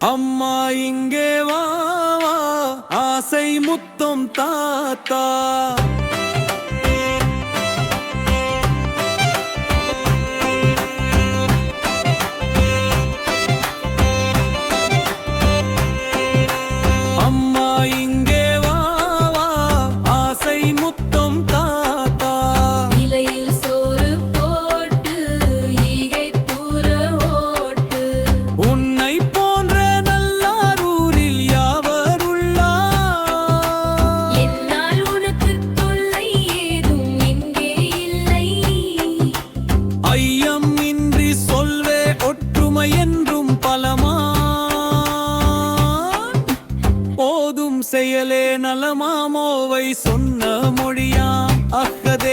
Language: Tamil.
அம்மா இங்கே வா ஆசை முத்தம் தாத்தா. போதும் செயலே நலமாமோவை சொன்ன மொழியாம் அக்கதே